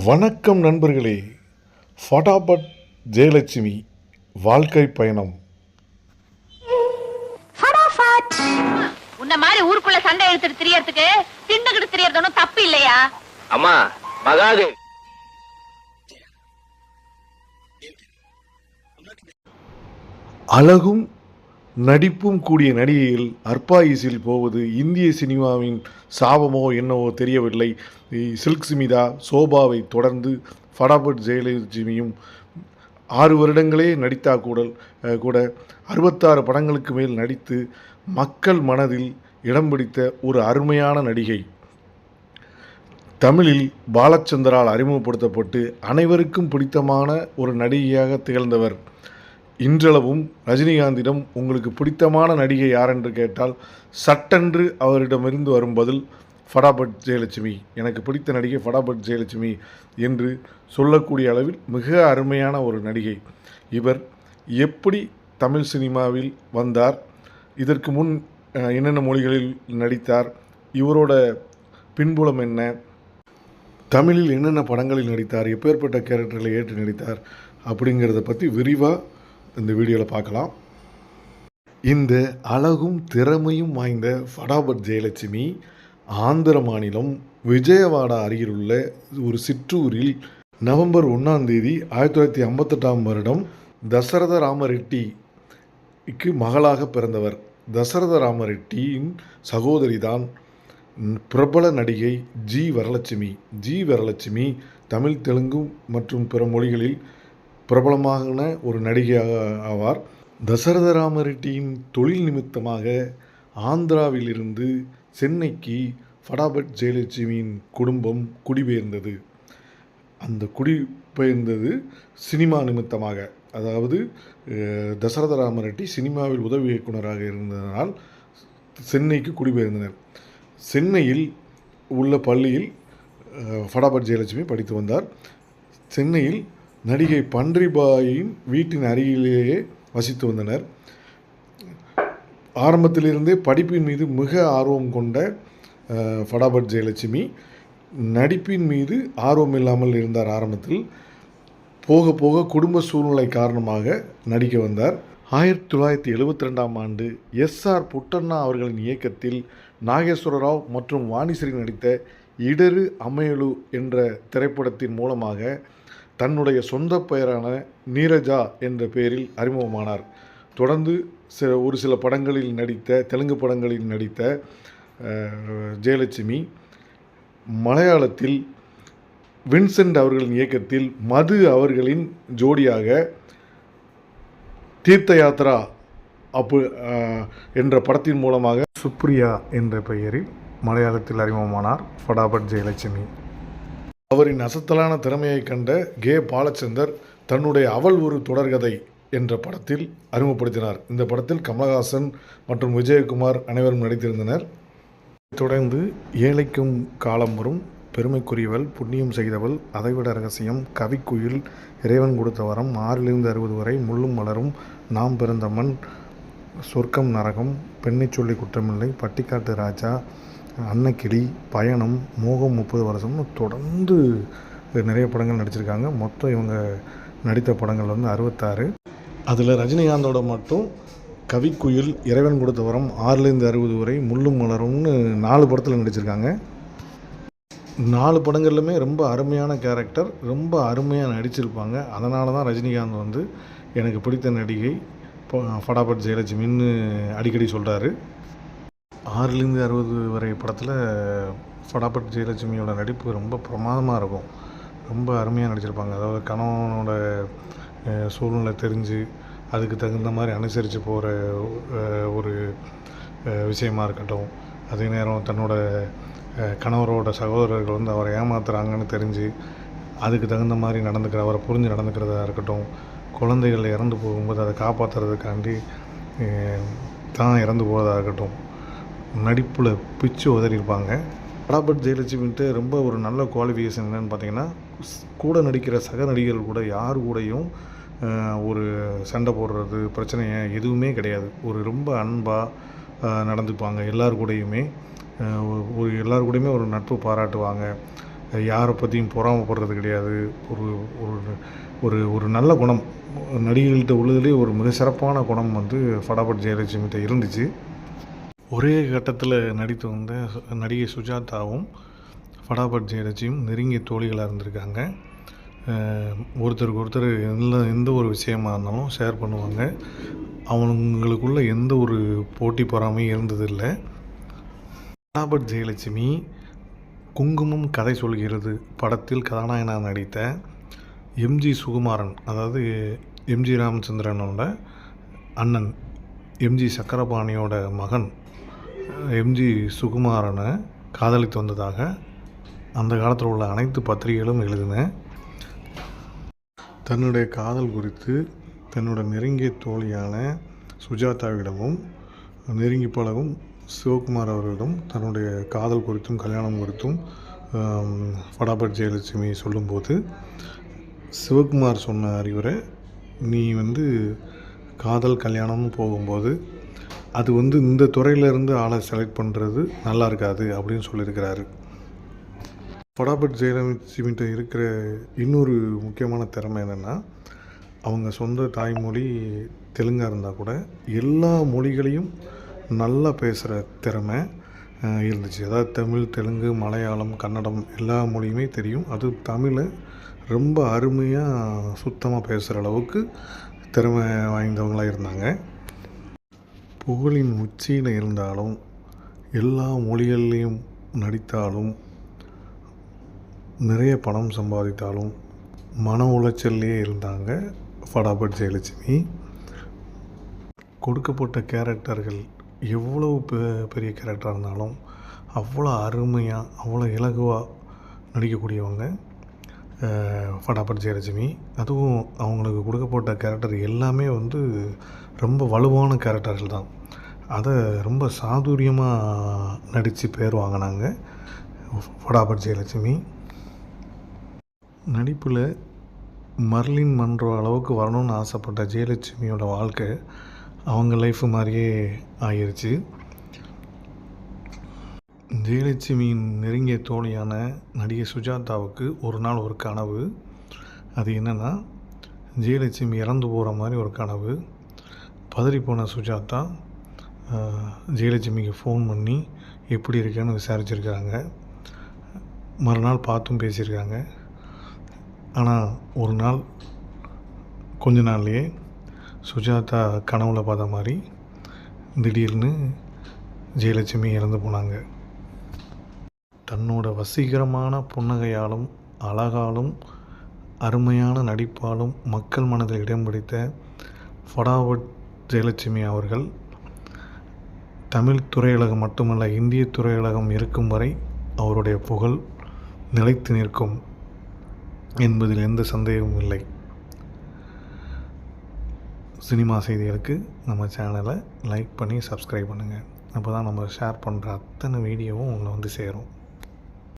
வணக்கம் நண்பர்களே. ஃபடாபட் ஜெயலட்சுமி வாழ்க்கை பயணம். உன்ன மாதிரி ஊருக்குள்ள சண்டை எடுத்துட்டு திரியறதுக்கு திண்டுகிட்டு திரியறது ஒண்ணும் தப்பு இல்லையா? அம்மா மகாதேவி அழகும் நடிப்பும் கூடிய நடிகையில் அர்பாயிஸில் போவது இந்திய சினிமாவின் சாபமோ என்னவோ தெரியவில்லை. சில்க் ஸ்மிதா சோபாவை தொடர்ந்து ஃபடாபட் ஜெயலட்சுமியும் ஆறு வருடங்களே நடித்தா கூட கூட அறுபத்தாறு படங்களுக்கு மேல் நடித்து மக்கள் மனதில் இடம் பிடித்த ஒரு அருமையான நடிகை. தமிழில் பாலச்சந்தரால் அறிமுகப்படுத்தப்பட்டு அனைவருக்கும் பிடித்தமான ஒரு நடிகையாக திகழ்ந்தவர். இன்றளவும் ரஜினிகாந்திடம் உங்களுக்கு பிடித்தமான நடிகை யார் என்று கேட்டால் சட்டென்று அவரிடமிருந்து வரும் பதில் ஃபடாபட் ஜெயலட்சுமி. எனக்கு பிடித்த நடிகை ஃபடாபட் ஜெயலட்சுமி என்று சொல்லக்கூடிய அளவில் மிக அருமையான ஒரு நடிகை. இவர் எப்படி தமிழ் சினிமாவில் வந்தார் இதற்கு முன் என்னென்ன மொழிகளில் நடித்தார் இவரோட பின்புலம் என்ன தமிழில் என்னென்ன படங்களில் நடித்தார் எப்பேற்பட்ட கேரக்டர்களை ஏற்று நடித்தார் அப்படிங்கிறத பற்றி விரிவாக இந்த வீடியோவில் பார்க்கலாம் இந்த அழகும் திறமையும் வாய்ந்த ஃபடாபட் ஜெயலட்சுமி ஆந்திர மாநிலம் விஜயவாடா அருகிலுள்ள ஒரு சிற்றூரில் நவம்பர் ஒன்றாம் தேதி ஆயிரத்தி தொள்ளாயிரத்தி ஐம்பத்தெட்டாம் வருடம் தசரத ராமரெட்டிக்கு மகளாக பிறந்தவர் தசரத ராமரெட்டியின் சகோதரி தான் பிரபல நடிகை ஜி வரலட்சுமி. ஜி வரலட்சுமி தமிழ் தெலுங்கு மற்றும் பிற மொழிகளில் பிரபலமான ஒரு நடிகையாக ஆவார். தசரத ராமரெட்டியின் தொழில் நிமித்தமாக ஆந்திராவிலிருந்து சென்னைக்கு ஃபடாபட் ஜெயலட்சுமியின் குடும்பம் குடிபெயர்ந்தது. அந்த குடிபெயர்ந்தது சினிமா நிமித்தமாக. அதாவது தசரத ராமரெட்டி சினிமாவில் உதவி இயக்குனராக இருந்ததனால் சென்னைக்கு குடிபெயர்ந்தனர். சென்னையில் உள்ள பள்ளியில் ஃபடாபட் ஜெயலட்சுமி படித்து வந்தார். சென்னையில் நடிகை பன்றிபாயின் வீட்டின் அருகிலேயே வசித்து வந்தனர். ஆரம்பத்திலிருந்தே படிப்பின் மீது மிக ஆர்வம் கொண்ட ஃபடாபட் ஜெயலட்சுமி நடிப்பின் மீது ஆர்வம் இல்லாமல் இருந்தார் ஆரம்பத்தில். போக போக குடும்ப சூழ்நிலை காரணமாக நடிக்க வந்தார். ஆயிரத்தி தொள்ளாயிரத்தி எழுபத்தி ரெண்டாம் ஆண்டு எஸ் ஆர் புட்டண்ணா அவர்களின் இயக்கத்தில் நாகேஸ்வர ராவ் மற்றும் வாணிஸ்ரீ நடித்த இடரு அமையலு என்ற திரைப்படத்தின் மூலமாக தன்னுடைய சொந்த பெயரான நீரஜா என்ற பெயரில் அறிமுகமானார். தொடர்ந்து சில ஒரு சில படங்களில் நடித்த தெலுங்கு படங்களில் நடித்த ஜெயலட்சுமி மலையாளத்தில் வின்சென்ட் அவர்களின் இயக்கத்தில் மது அவர்களின் ஜோடியாக தீர்த்த யாத்ரா அப்பு என்ற படத்தின் மூலமாக சுப்ரியா என்ற பெயரில் மலையாளத்தில் அறிமுகமானார். ஃபடாபட் ஜெயலட்சுமி. அவரின் அசத்தலான திறமையை கண்ட கே. பாலச்சந்தர் தன்னுடைய அவள் ஒரு தொடர்கதை என்ற படத்தில் அறிமுகப்படுத்தினார். இந்த படத்தில் கமலஹாசன் மற்றும் விஜயகுமார் அனைவரும் நடித்திருந்தனர். தொடர்ந்து ஏழைக்கும் காலம் வரும் பெருமைக்குரியவள் புண்ணியம் செய்தவள் அதைவிட ரகசியம் கவிக்குயில் இறைவன் கொடுத்த வரம் ஆறிலிருந்து அறுபது வரை முள்ளும் மலரும் நாம் பிறந்த மண் சொர்க்கம் நரகம் பெண்ணை சொல்லி குற்றமில்லை பட்டிக்காட்டு ராஜா அன்னக்கிளி பயணம் மோகம் முப்பது வருஷம்னு தொடர்ந்து நிறைய படங்கள் நடிச்சிருக்காங்க. மொத்தம் இவங்க நடித்த படங்கள் வந்து அறுபத்தாறு. அதில் ரஜினிகாந்தோட மட்டும் கவிக்குயில் இறைவன் கொடுத்த வரம் ஆறுலேருந்து அறுபது வரை முள்ளும் மலரும்னு நாலு படத்தில் நடிச்சிருக்காங்க. நாலு படங்கள்லுமே ரொம்ப அருமையான கேரக்டர் ரொம்ப அருமையாக நடிச்சிருப்பாங்க. அதனால தான் ரஜினிகாந்த் வந்து எனக்கு பிடித்த நடிகை படாபட் ஃபடாபட் ஜெயலட்சுமின்னு அடிக்கடி சொல்கிறாரு ஆறுலேருந்து அறுபது வரை படத்தில் படாபட் ஜெயலட்சுமியோட நடிப்பு ரொம்ப பிரமாதமாக இருக்கும். ரொம்ப அருமையாக நடிச்சிருப்பாங்க. அதாவது கணவனோட சூழ்நிலை தெரிஞ்சு அதுக்கு தகுந்த மாதிரி அனுசரித்து போகிற ஒரு விஷயமாக விஷயமா இருக்கட்டும். அதே நேரம் தன்னோட கணவரோட சகோதரர்கள் வந்து அவரை ஏமாத்துறாங்கன்னு தெரிஞ்சு அதுக்கு தகுந்த மாதிரி நடந்துக்கிற அவரை புரிஞ்சு நடந்துக்கிறதா இருக்கட்டும். குழந்தைகள் இறந்து போகும்போது அதை காப்பாற்றுறதுக்காண்டி தான் இறந்து போகிறதா இருக்கட்டும். நடிப்பில் பிச்சு உதறியிருப்பாங்க. படாபட் ஜெயலட்சுமின்ட்டு ரொம்ப ஒரு நல்ல குவாலிஃபிகேஷன் என்னன்னு பார்த்தீங்கன்னா கூட நடிக்கிற சக நடிகர்கள் கூட யார் கூடயும் ஒரு சண்டை போடுறது பிரச்சனையை எதுவுமே கிடையாது. ஒரு ரொம்ப அன்பாக நடந்துப்பாங்க எல்லார் கூடயுமே. ஒரு- ஒரு எல்லார் கூடயுமே ஒரு நட்பு பாராட்டுவாங்க. யாரை பற்றியும் பொறாமப்படுறது கிடையாது. ஒரு ஒரு ஒரு ஒரு நல்ல குணம். நடிகர்கள்ட்ட உள்ளதுலேயே ஒரு மிக சிறப்பான குணம் வந்து ஃபடாபட் ஜெயலட்சுமிகிட்ட இருந்துச்சு. ஒரே கட்டத்தில் நடித்து வந்த நடிகை சுஜாதாவும் ஃபடாபட் ஜெயரஜியும் நெருங்கிய தோழிகளாக இருந்திருக்காங்க. ஒருத்தருக்கு ஒருத்தர் எந்த எந்த ஒரு விஷயமா இருந்தாலும் ஷேர் பண்ணுவாங்க. அவங்களுக்குள்ள எந்த ஒரு போட்டி பொறாமையும் இருந்ததில்லை. ஃபடாபட் ஜெயலட்சுமி குங்குமம் கதை சொல்கிறது படத்தில் கதாநாயகனாக நடித்த எம்ஜி சுகுமாரன் அதாவது எம்ஜி ராமச்சந்திரனோட அண்ணன் எம்ஜி சக்கரபாணியோட மகன் எம்ஜி சுகுமாரனை காதலித்து வந்ததாக அந்த காலத்தில் உள்ள அனைத்து பத்திரிகைகளும் எழுதின. தன்னுடைய காதல் குறித்து தன்னோட நெருங்கிய தோழியான சுஜாதாவிடமும் நெருங்கி பழகும் சிவகுமார் அவர்களிடம் தன்னுடைய காதல் குறித்தும் கல்யாணம் குறித்தும் படாபட் ஜெயலட்சுமி சொல்லும்போது சிவகுமார் சொன்ன அறிவுரை நீ வந்து காதல் கல்யாணம்னு போகும்போது அது வந்து இந்த துறையிலேருந்து ஆளை செலக்ட் பண்ணுறது நல்லா இருக்காது அப்படின்னு சொல்லியிருக்கிறாரு. படாபட் ஜெயலட்சுமிகிட்ட இருக்கிற இன்னொரு முக்கியமான திறமை என்னென்னா அவங்க சொந்த தாய்மொழி தெலுங்காக இருந்தால் கூட எல்லா மொழிகளையும் நல்லா பேசுகிற திறமை இருந்துச்சு. அதாவது தமிழ் தெலுங்கு மலையாளம் கன்னடம் எல்லா மொழியுமே தெரியும். அது தமிழை ரொம்ப அருமையாக சுத்தமாக பேசுகிற அளவுக்கு திறமை வாய்ந்தவங்களாக இருந்தாங்க. புகழின் உச்சியில் இருந்தாலும் எல்லா மொழிகள்லேயும் நடித்தாலும் நிறைய பணம் சம்பாதித்தாலும் மன உளைச்சல்லையே இருந்தாங்க ஃபடாபட் ஜெயலட்சுமி. கொடுக்கப்பட்ட கேரக்டர்கள் எவ்வளவு பெ- பெரிய கேரக்டராக இருந்தாலும் அவ்வளோ அருமையாக அவ்வளோ இலகுவாக நடிக்கக்கூடியவங்க படாபட் ஃபடாபட் ஜெயலட்சுமி. அதுவும் அவங்களுக்கு கொடுக்கப்பட்ட கேரக்டர் எல்லாமே வந்து ரொம்ப வலுவான கேரக்டர்கள் தான். அதை ரொம்ப சாதுரியமாக நடித்து பேர் வாங்கினாங்க. வடாபட் ஜெயலட்சுமி. நடிப்பில் மர்லின் மன்றோ அளவுக்கு வரணும்னு ஆசைப்பட்ட ஜெயலட்சுமியோட வாழ்க்கை அவங்க லைஃப் மாதிரியே ஆயிருச்சு. ஜெயலட்சுமியின் நெருங்கிய தோழியான நடிகை சுஜாதாவுக்கு ஒரு நாள் ஒரு கனவு. அது என்னென்னா ஜெயலட்சுமி இறந்து போகிற மாதிரி ஒரு கனவு. பதறிப்போன சுஜாதா ஜெயலட்சுமிக்கு ஃபோன் பண்ணி எப்படி இருக்கேன்னு விசாரிச்சிருக்காங்க. மறுநாள் பார்த்தும் பேசியிருக்காங்க. ஆனால் ஒரு நாள் கொஞ்ச நாள்லேயே சுஜாதா கனவுல பார்த்த மாதிரி திடீர்னு ஜெயலட்சுமி இறந்து போனாங்க. தன்னோட வசீகரமான புன்னகையாலும் அழகாலும் அருமையான நடிப்பாலும் மக்கள் மனதில் இடம் பிடித்த ஃபடாவட் ஜெயலட்சுமி அவர்கள் தமிழ் திரையுலகம் மட்டுமல்ல இந்திய திரையுலகம் இருக்கும் வரை அவருடைய புகழ் நிலைத்து நிற்கும் என்பதில் எந்த சந்தேகமும் இல்லை. சினிமா செய்திகளுக்கு நம்ம சேனலை லைக் பண்ணி சப்ஸ்கிரைப் பண்ணுங்கள் அப்போ தான் நம்ம ஷேர் பண்ணுற அத்தனை வீடியோவும் உங்களை வந்து சேரும்.